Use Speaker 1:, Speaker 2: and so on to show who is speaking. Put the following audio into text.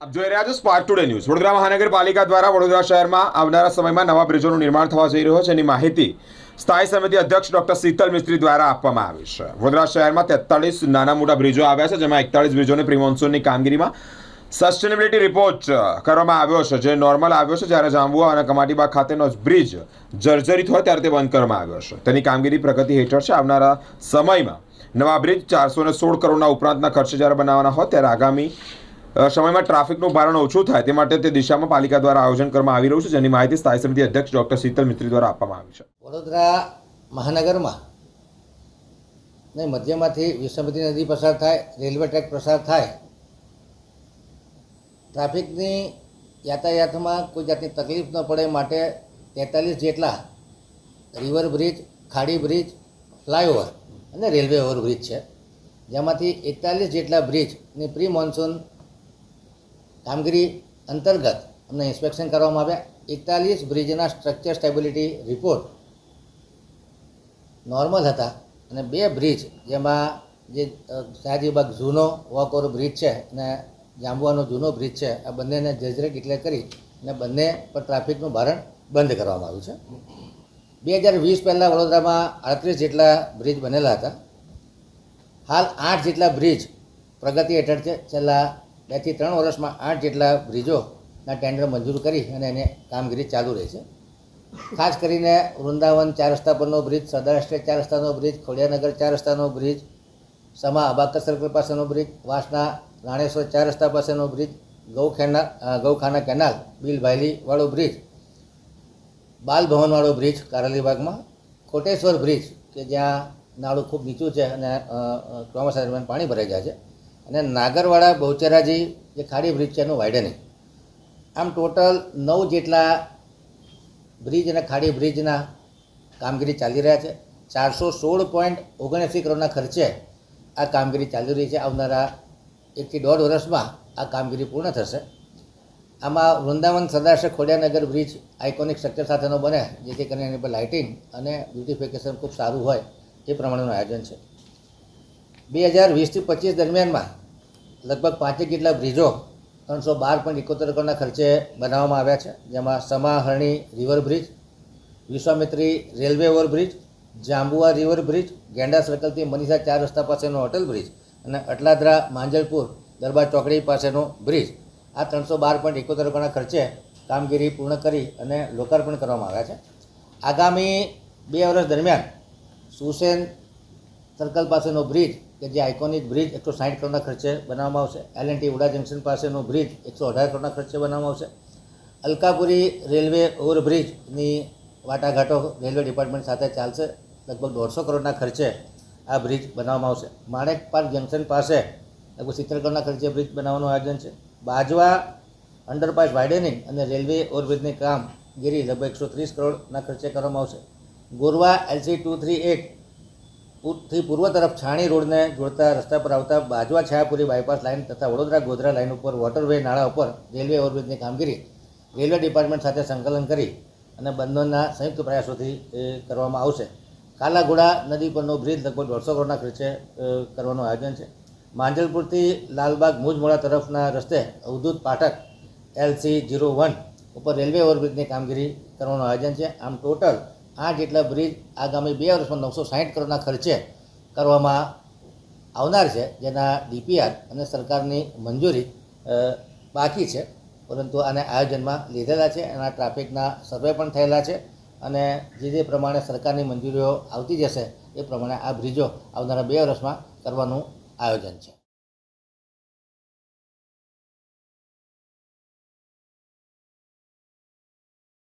Speaker 1: આપ જોઈ રહ્યા છો સ્પાર્ક ટુડે ન્યૂઝ વડોદરા મહાનગરપાલિકા દ્વારા વડોદરા શહેરમાં આવનારા સમયમાં નવા બ્રિજોનું નિર્માણ થવા જઈ રહ્યો છે. એની માહિતી સ્થાયી સમિતિ અધ્યક્ષ ડોક્ટર શીતલ મિસ્ત્રી દ્વારા આપવામાં આવી છે. વડોદરા શહેરમાં તેતાળીસ નાના મોટા બ્રિજો આવ્યા છે, જેમાં એકતાળીસ બ્રિજોને પ્રિમોન્સૂનની કામગીરીમાં સસ્ટેનેબિલિટી રિપોર્ટ કરવામાં આવ્યો છે, જે નોર્મલ આવ્યો છે. જ્યારે જાંબુઆ અને કમાટીબાગ ખાતેનો બ્રિજ જર્જરિત હોય ત્યારે તે બંધ કરવામાં આવ્યો છે. તેની કામગીરી પ્રગતિ હેઠળ છે. આવનારા સમયમાં નવા બ્રિજ ચારસો ને સોળ કરોડના ઉપરાંતના ખર્ચે જ્યારે બનાવવાના હોય ત્યારે આગામી સમયમાં ટ્રાફિકનું ભારણ ઓછું થાય તે માટે તે દિશામાં પાલિકા દ્વારા આયોજન કરવામાં આવી રહ્યું છે, જેની માહિતી સ્થાયી સમિતિ અધ્યક્ષ ડોક્ટર શીતલ મિત્રી દ્વારા આપવામાં આવી છે.
Speaker 2: વડોદરા મહાનગરમાં ને મધ્યમાંથી વિશ્વમતી નદી પસાર થાય, રેલવે ટ્રેક પસાર થાય, ટ્રાફિકની યાતાયાતમાં કોઈ જાતની તકલીફ ન પડે માટે તેતાલીસ જેટલા રિવર બ્રિજ, ખાડી બ્રિજ, ફ્લાયઓવર અને રેલવે ઓવરબ્રિજ છે. જેમાંથી એકતાલીસ જેટલા બ્રિજની પ્રી મોન્સૂન કામગીરી અંતર્ગત અમને ઇન્સ્પેક્શન કરવામાં આવ્યા. એકતાલીસ બ્રિજના સ્ટ્રક્ચર સ્ટેબિલિટી રિપોર્ટ નોર્મલ હતા અને બે બ્રિજ જેમાં જે શાહજીબાગ જૂનો વોકઓવર બ્રિજ છે અને જાંબુવાનો જૂનો બ્રિજ છે, આ બંનેને જજરે ડિક્લેર કરી અને બંને પર ટ્રાફિકનું ભારણ બંધ કરવામાં આવ્યું છે. બે હજાર વીસ પહેલાં વડોદરામાં અડત્રીસ જેટલા બ્રિજ બનેલા હતા. હાલ આઠ જેટલા બ્રિજ પ્રગતિ હેઠળ છે. છેલ્લા બેથી ત્રણ વર્ષમાં આઠ જેટલા બ્રિજોના ટેન્ડર મંજૂર કરી અને એને કામગીરી ચાલુ રહે છે. ખાસ કરીને વૃંદાવન ચાર રસ્તા પરનો બ્રિજ એસ્ટેટ ચાર રસ્તાનો બ્રિજ, ખોડિયાનગર ચાર રસ્તાનો બ્રિજ, સમા અબાકર સર્કલ પાસેનો બ્રિજ, વાસના રાણેશ્વર ચાર રસ્તા પાસેનો બ્રિજ ગૌખેના ગૌખાના કેનાલ, બિલભાયલીવાળો બ્રિજ, બાલભવનવાળો બ્રિજ કારાલીબાગમાં કોટેશ્વર બ્રિજ, કે જ્યાં નાળું ખૂબ નીચું છે અને ચોમાસા દરમિયાન પાણી ભરાઈ જાય છે. અને નાગરવાડા બહુચરાજી જે ખાડી બ્રિજ છે, એનું વાઇડનિંગ આમ ટોટલ નવ જેટલા બ્રિજ અને ખાડી બ્રિજના કામગીરી ચાલી રહ્યા છે. ચારસો સોળ પોઈન્ટ ઓગણએંસી કરોડના ખર્ચે આ કામગીરી ચાલી રહી છે. આવનારા એકથી દોઢ વર્ષમાં આ કામગીરી પૂર્ણ થશે. આમાં વૃંદાવન સદાશે ખોડિયાનગર બ્રિજ આઇકોનિક સ્ટ્રક્ચર સાથેનો બને, જેથી કરીને એની પર લાઇટિંગ અને બ્યુટિફિકેશન ખૂબ સારું હોય એ પ્રમાણેનું આયોજન છે. બે હજાર વીસથી પચીસ દરમિયાનમાં લગભગ પાંચેક જેટલા બ્રિજો ત્રણસો બાર પોઈન્ટ એકોતેર કરોડના ખર્ચે બનાવવામાં આવ્યા છે. જેમાં સમાહરણી river bridge, Vishwamitri railway overbridge Jambua river bridge, Genda સર્કલથી Manisha ચાર રસ્તા પાસેનો હોટલ બ્રિજ અને અટલાદરા માંજલપુર દરબાર ચોકડી પાસેનો બ્રિજ. આ ત્રણસો બાર પોઈન્ટ એકોતેર કરોડના ખર્ચે કામગીરી પૂર્ણ કરી અને લોકાર્પણ કરવામાં આવ્યા છે. આગામી બે વર્ષ દરમિયાન સુસેન સર્કલ પાસેનો બ્રિજ કે જે આઇકોનિક બ્રિજ એકસો સાઠ કરોડના ખર્ચે બનાવવામાં આવશે. એલ એન્ડ ટી ઉડા જંકશન પાસેનો બ્રિજ એકસો અઢાર કરોડના ખર્ચે બનાવવામાં આવશે. અલકાપુરી રેલવે ઓવરબ્રિજની વાટાઘાટો રેલવે ડિપાર્ટમેન્ટ સાથે ચાલશે. લગભગ દોઢસો કરોડના ખર્ચે આ બ્રિજ બનાવવામાં આવશે. માણેક પાર્ક જંકશન પાસે લગભગ સિત્તેર કરોડના ખર્ચે બ્રિજ બનાવવાનું આયોજન છે. બાજવા અંડરપાસ વાઇડનિંગ અને રેલવે ઓવરબ્રિજની કામગીરી લગભગ એકસો ત્રીસ કરોડના ખર્ચે કરવામાં આવશે. Gorwa LC two three eight થી પૂર્વ તરફ છાણી રોડને જોડતા રસ્તા પર આવતા બાજવા છાયાપુરી બાયપાસ લાઇન તથા વડોદરા ગોધરા લાઇન ઉપર વોટરવે નાળા ઉપર રેલવે ઓવરબ્રિજની કામગીરી રેલવે ડિપાર્ટમેન્ટ સાથે સંકલન કરી અને બંધોના સંયુક્ત પ્રયાસોથી કરવામાં આવશે. કાલાઘોડા નદી પરનો બ્રિજ લગભગ દોઢસો કરોડના ખર્ચે કરવાનું આયોજન છે. માંજલપુરથી લાલબાગ મુજમોડા તરફના રસ્તે Avdhoot Pathak LC zero one ઉપર રેલવે ઓવરબ્રિજની કામગીરી કરવાનું આયોજન છે. આમ ટોટલ આઠ જેટલા બ્રિજ આગામી બે વર્ષમાં નવસો સાહીઠ કરોડના ખર્ચે કરવામાં આવનાર છે, જેના ડીપીઆર અને સરકારની મંજૂરી બાકી છે. પરંતુ આને આયોજનમાં લીધેલા છે, એના ટ્રાફિકના સર્વે પણ થયેલા છે અને જે જે પ્રમાણે સરકારની મંજૂરીઓ આવતી જશે, એ પ્રમાણે આ બ્રિજો આવનારા બે વર્ષમાં કરવાનું આયોજન છે.